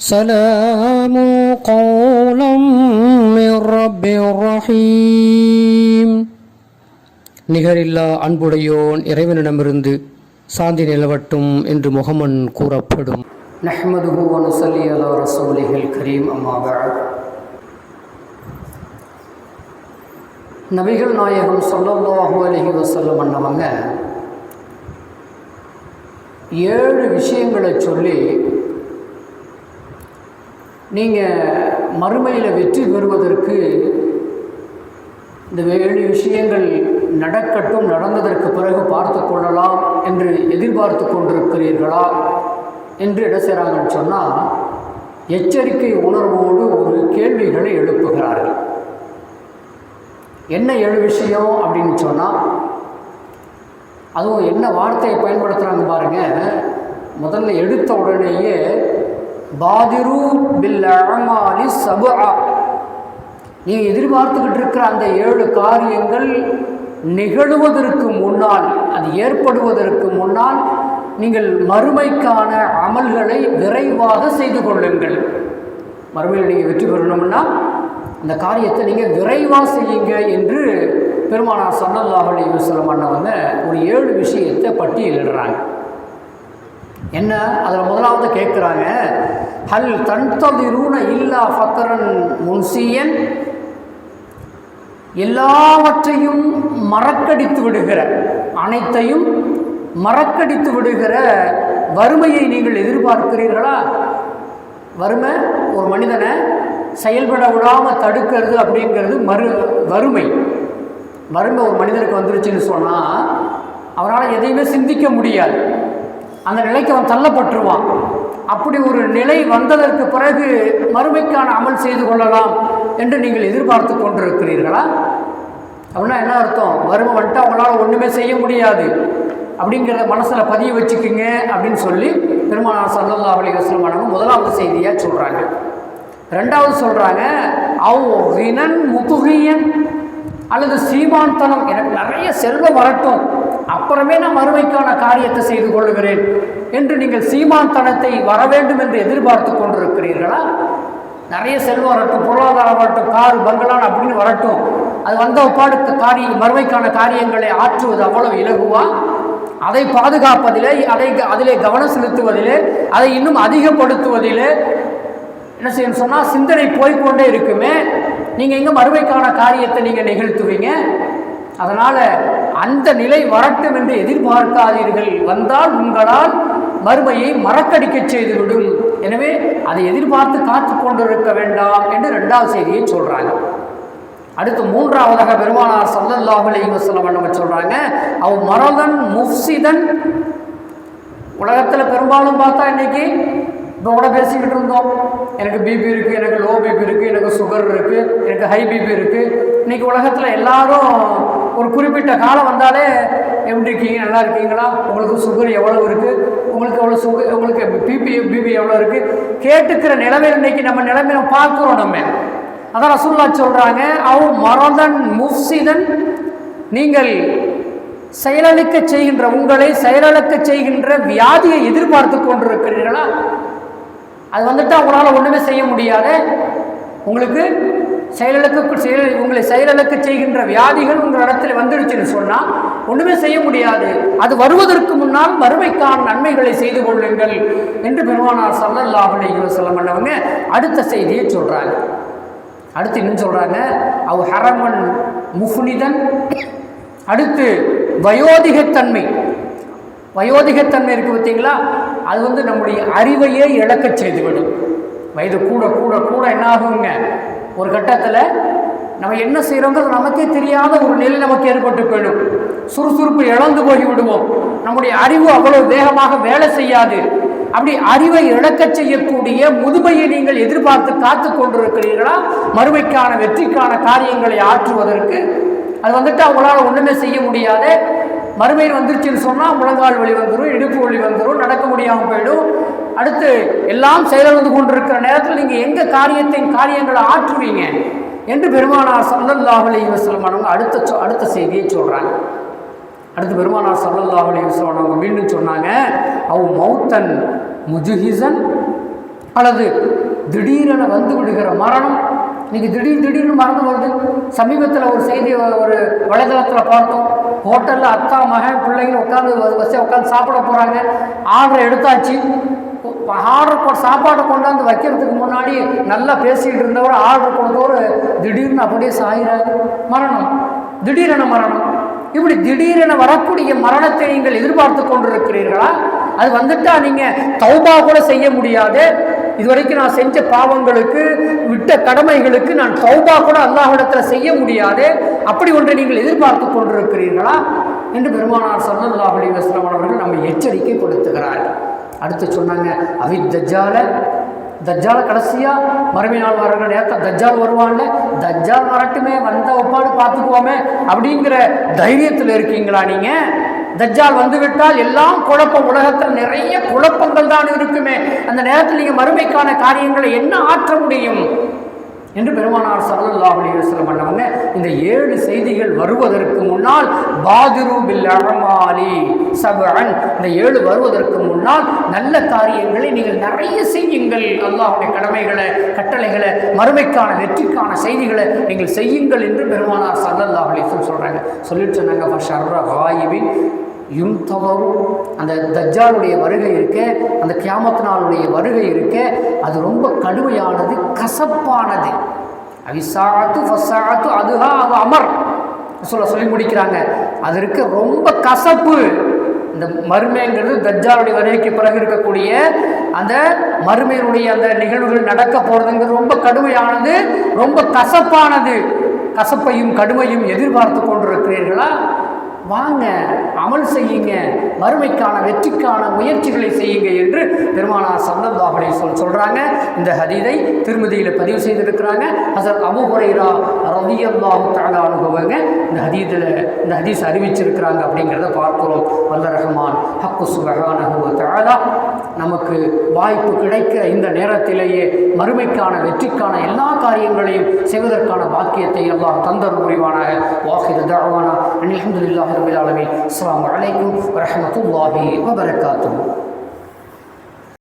سلام قولا من رب رحيم நிகரில்லா அன்புடையோன் இறைவனிடமிருந்து சாந்தி நிலவட்டும் என்று முகமன் கூறப்படும் நஹ்மதுஹு வனுசல்லி அலா ரசூலிஹில் கரீம் அம்மா பஅத் நபிகள் நாயகம் ஸல்லல்லாஹு அலைஹி வஸல்லம் அன்னவங்க ஏழு விஷயங்களை சொல்லி நீங்கள் மறுமையில் வெற்றி பெறுவதற்கு இந்த ஏழு விஷயங்கள் நடக்கட்டும் நடந்ததற்கு பிறகு பார்த்து கொள்ளலாம் என்று எதிர்பார்த்து கொண்டிருக்கிறீர்களா என்று என்ன செய்கிறாங்கன்னு சொன்னால் எச்சரிக்கை உணர்வோடு ஒரு கேள்விகளை எழுப்புகிறார்கள். என்ன ஏழு விஷயம் அப்படின்னு சொன்னால் அதுவும் என்ன வார்த்தையை பயன்படுத்துகிறாங்க பாருங்கள் முதல்ல எடுத்த உடனேயே பாதிரு பில் அமாலி சபுஆ. நீங்கள் எதிர்பார்த்துக்கிட்டு இருக்கிற அந்த ஏழு காரியங்கள் நிகழுவதற்கு முன்னால் அது ஏற்படுவதற்கு முன்னால் நீங்கள் மறுமைக்கான அமல்களை விரைவாக செய்து கொள்ளுங்கள். மறுமையில் நீங்கள் வெற்றி பெறணும்னா அந்த காரியத்தை நீங்கள் விரைவாக செய்யுங்க என்று பெருமானார் சல்லல்லாஹ் அலைஹி வஸல்லம் ஒரு ஏழு விஷயத்தை பட்டியலிடுறாங்க. என்ன? அதில் முதலாவது கேட்குறாங்க ஹல் தன்ததிரூன இல்லா ஃபத்தரன் முன்சியன். எல்லாவற்றையும் மறக்கடித்து விடுகிற அனைத்தையும் மறக்கடித்து விடுகிற வறுமையை நீங்கள் எதிர்பார்க்கிறீர்களா? வறுமை ஒரு மனிதனை செயல்பட விடாமல் தடுக்கிறது அப்படிங்கிறது மறு வறுமை. வறுமை ஒரு மனிதனுக்கு வந்துருச்சுன்னு சொன்னால் அவனால் எதையுமே சிந்திக்க முடியாது. அந்த நிலைக்கு அவன் தள்ளப்பட்டுருவான். அப்படி ஒரு நிலை வந்ததற்கு பிறகு மறுமைக்கான அமல் செய்து கொள்ளலாம் என்று நீங்கள் எதிர்பார்த்து கொண்டிருக்கிறீர்களா? அப்படின்னா என்ன அர்த்தம்? வறுமை வந்துட்டு அவங்களால ஒன்றுமே செய்ய முடியாது. அப்படிங்கிறத மனசில் பதிய வச்சுக்குங்க அப்படின்னு சொல்லி பெருமானார் சல்லல்லா அலி வஸ்லமானவங்க முதலாவது செய்தியாக சொல்கிறாங்க ரெண்டாவது சொல்கிறாங்க அவ் வினன் முதுகியன் அல்லது சீமான்தனம் எனக்கு நிறைய செல்வம் வரட்டும். அப்புறமே நான் மறுமைக்கான காரியத்தை செய்து கொள்ளுகிறேன் என்று நீங்கள் சீமாந்தனத்தை வர வேண்டும் என்று எதிர்பார்த்து கொண்டிருக்கிறீர்களா? நிறைய செல்வம் வரட்டும் பொருளாதாரம் வரட்டும் கார் பங்களான் அப்படின்னு வரட்டும். அது வந்த பாடு காரிய மறுமைக்கான காரியங்களை ஆற்றுவது அவ்வளவு இலகுவா? அதை பாதுகாப்பதிலே அதை அதிலே கவனம் செலுத்துவதிலே அதை இன்னும் அதிகப்படுத்துவதிலே என்ன செய்யணும் சொன்னால் சிந்தனை போய்கொண்டே இருக்குமே. நீங்கள் எங்கே மறுமைக்கான காரியத்தை நீங்கள் நிகழ்த்துவீங்க? அதனால் அந்த நிலை வரட்டும் என்று எதிர்பார்க்காதீர்கள். வந்தால் உங்களால் மறுமையை மறக்கடிக்க செய்துவிடும். எனவே அதை எதிர்பார்த்து காத்து கொண்டிருக்க வேண்டாம் என்று ரெண்டாவது செய்தியை சொல்கிறாங்க அடுத்து மூன்றாவதாக பெருமானார் சல்லல்லாஹு அலைஹி வஸல்லம் நம்ம சொல்கிறாங்க அவ் மரதன் முஃப்சிதன் உலகத்தில் பெரும்பாலும் பார்த்தா இன்றைக்கி இப்போ கூட பேசிக்கிட்டு இருந்தோம். எனக்கு பிபி இருக்குது எனக்கு லோ பிபி இருக்குது எனக்கு சுகர் இருக்குது எனக்கு ஹை பிபி இருக்குது இன்றைக்கி உலகத்தில் எல்லாரும் ஒரு குறிப்பிட்ட காலம் வந்தாலே எப்படி இருக்கீங்க? நல்லா இருக்கீங்களா? உங்களுக்கு சுகர் எவ்வளோ இருக்குது உங்களுக்கு எவ்வளோ சுகர் உங்களுக்கு பிபி பிபி எவ்வளோ இருக்குது கேட்டுக்கிற நிலைமை இன்றைக்கி நம்ம நிலைமையில பார்க்குறோம் நம்ம. அதான் ரசூல்லா சொல்கிறாங்க அவ் மரதன் முஃப்சிதன். நீங்கள் செயலளிக்க செய்கின்ற உங்களை செயலளிக்க செய்கின்ற வியாதியை எதிர்பார்த்து கொண்டிருக்கிறீர்களா? அது வந்துட்டு அவங்களால ஒன்றுமே செய்ய முடியாது. உங்களுக்கு செயலலுக்கு செயல் உங்களை செயலலுக்கு செய்கின்ற வியாதிகள் உங்கள் இடத்துல வந்துடுச்சுன்னு சொன்னால் ஒன்றுமே செய்ய முடியாது. அது வருவதற்கு முன்னால் மறுமைக்கான நன்மைகளை செய்து கொள்ளுங்கள் என்று பெருமானார் சல்லல்லாஹ் அலைஹி பண்ணவங்க அடுத்த செய்தியை சொல்கிறாங்க அடுத்து இன்னும் சொல்கிறாங்க அவ் ஹரமன் முஃபுனிதன் அடுத்து வயோதிகத்தன்மை. வயோதிகத்தன்மை இருக்குது பார்த்தீங்களா? அது வந்து நம்முடைய அறிவையே இழக்க செய்துவிடும். வயது கூட கூட கூட என்ன ஆகுங்க ஒரு கட்டத்தில் நம்ம என்ன செய்கிறோங்கிறது நமக்கே தெரியாத ஒரு நிலை நமக்கு ஏற்பட்டு போயிடும். சுறுசுறுப்பு இழந்து போய் விடுவோம். நம்முடைய அறிவு அவ்வளவு வேகமாக வேலை செய்யாது. அப்படி அறிவை இழக்க செய்யக்கூடிய முதுமையை நீங்கள் எதிர்பார்த்து காத்து கொண்டிருக்கிறீர்களா? மறுமைக்கான வெற்றிக்கான காரியங்களை ஆற்றுவதற்கு. அது வந்துட்டு அவங்களால ஒன்றுமே செய்ய முடியாது. மறுமையில் வந்துருச்சுன்னு சொன்னால் முழங்கால் வலி வந்துடும் இடுப்பு வலி வந்துடும் நடக்க முடியாமல் போயிடும். அடுத்து எல்லாம் செயலிழந்து கொண்டிருக்கிற நேரத்தில் நீங்கள் எங்கள் காரியத்தின் காரியங்களை ஆற்றுவீங்க என்று பெருமானார் சல்லல்லாஹ் அலைஹி வஸல்லம் அவங்க அடுத்த சொ- அடுத்த செய்தியை சொல்கிறாங்க அடுத்து பெருமானார் சல்லல்லாஹு அலைஹி வஸல்லம் அவங்க மீண்டும் சொன்னாங்க அவ் மௌத்தன் முஜுஹிசன் அல்லது திடீரென வந்து விடுகிற மரணம். இன்றைக்கி திடீர் திடீர்னு மறந்து வருது. சமீபத்தில் ஒரு செய்தி ஒரு வலைதளத்தில் பார்த்தோம். ஹோட்டலில் அத்தா மகன் பிள்ளைங்க உட்காந்து வசதியாக உட்காந்து சாப்பிட போகிறாங்க ஆர்டர் எடுத்தாச்சு. ஆர்டர் போ சாப்பாடை கொண்டாந்து வைக்கிறதுக்கு முன்னாடி நல்லா பேசிகிட்டு இருந்தவர் ஆர்டர் கொடுத்தவர் திடீர்னு அப்படியே சாயிறாரு. மரணம். திடீரென மரணம். இப்படி திடீரென வரக்கூடிய மரணத்தை நீங்கள் எதிர்பார்த்து கொண்டிருக்கிறீர்களா? அது வந்துட்டா நீங்கள் தௌபா கூட செய்ய முடியாது. இதுவரைக்கும் நான் செஞ்ச பாவங்களுக்கு விட்ட கடமைகளுக்கு நான் தௌபா கூட அல்லாஹிடத்தில் செய்ய முடியாது. அப்படி ஒன்றை நீங்கள் எதிர்பார்த்து கொண்டிருக்கிறீர்களா? என்று பெருமானார் சல்லல்லாஹ் அலி வஸ்லாம் அவர்கள் நம்ம எச்சரிக்கை கொடுத்துகிறார் அடுத்து சொன்னாங்க அவி தஜ்ஜால. தஜ்ஜால கடைசியாக மறுமை நாள் வரங்கள் நேரத்தை தஜ்ஜால் வருவான்ல தஜ்ஜால் வரட்டுமே வந்த ஒப்பாடு பார்த்துக்குவோமே அப்படிங்கிற தைரியத்தில் இருக்கீங்களா நீங்கள் தஜ்ஜால் வந்துவிட்டால் எல்லாம் குழப்பம் உலகத்தில் நிறைய குழப்பங்கள் தான் இருக்குமே. அந்த நேரத்தில் நீங்கள் மறுமைக்கான காரியங்களை என்ன ஆற்ற முடியும்? என்று பெருமானார் சல்லல்லா அலி வஸ்லம் பண்ணவங்க இந்த ஏழு செய்திகள் வருவதற்கு முன்னால் பாதிரு பில் அழமாலி சபன் இந்த ஏழு வருவதற்கு முன்னால் நல்ல காரியங்களை நீங்கள் நிறைய செய்யுங்கள். அல்லாஹுடைய கடமைகளை கட்டளைகளை மறுமைக்கான வெற்றிக்கான செய்திகளை நீங்கள் செய்யுங்கள் என்று பெருமானார் சல்லல்லா அலிஸ்லம் சொல்கிறாங்க சொல்லிட்டு சொன்னாங்க ஷர்ர வாயுவின் யும் தவறும் அந்த தஜ்ஜாலுடைய வருகை இருக்க அந்த கியாமத் நாளுடைய வருகை இருக்க அது ரொம்ப கடுமையானது கசப்பானது. அவிசாத்து ஃபசாத்து அதுஹா அது அமர். சொல்ல சொல்லி முடிக்கிறாங்க. அது இருக்க ரொம்ப கசப்பு. இந்த மருமைங்கிறது தஜ்ஜாலுடைய வருகைக்கு பிறகு இருக்கக்கூடிய அந்த மருமையினுடைய அந்த நிகழ்வுகள் நடக்க போகிறதுங்கிறது ரொம்ப கடுமையானது ரொம்ப கசப்பானது. கசப்பையும் கடுமையும் எதிர்பார்த்து கொண்டிருக்கிறீர்களா? வாங்க அமல் செய்யுங்க மறுமைக்கான வெற்றிக்கான முயற்சிகளை செய்யுங்க என்று பெருமானார் சந்தந்தாபனை சொல் சொல்கிறாங்க இந்த ஹதீதை திருமதியில் பதிவு செய்திருக்கிறாங்க. ஹசரத் அபு ஹுரைரா ரதியல்லாஹு தாலா அனுபவங்க இந்த ஹதீதில் இந்த ஹதீஸ் அறிவிச்சிருக்கிறாங்க அப்படிங்கிறத பார்க்கிறோம். வல்ல ரஹ்மான். ஹக்கு சுபஹானஹு தாலா நமக்கு வாய்ப்பு கிடைக்கிற இந்த நேரத்திலேயே மறுமைக்கான வெற்றிக்கான எல்லா காரியங்களையும் செய்வதற்கான பாக்கியத்தை எல்லாம் தந்தர் புரிவானாக. வாஹித தாவானா அல்ஹம்துலில்லாஹி رب العالمين. السلام عليكم ورحمة الله وبركاته.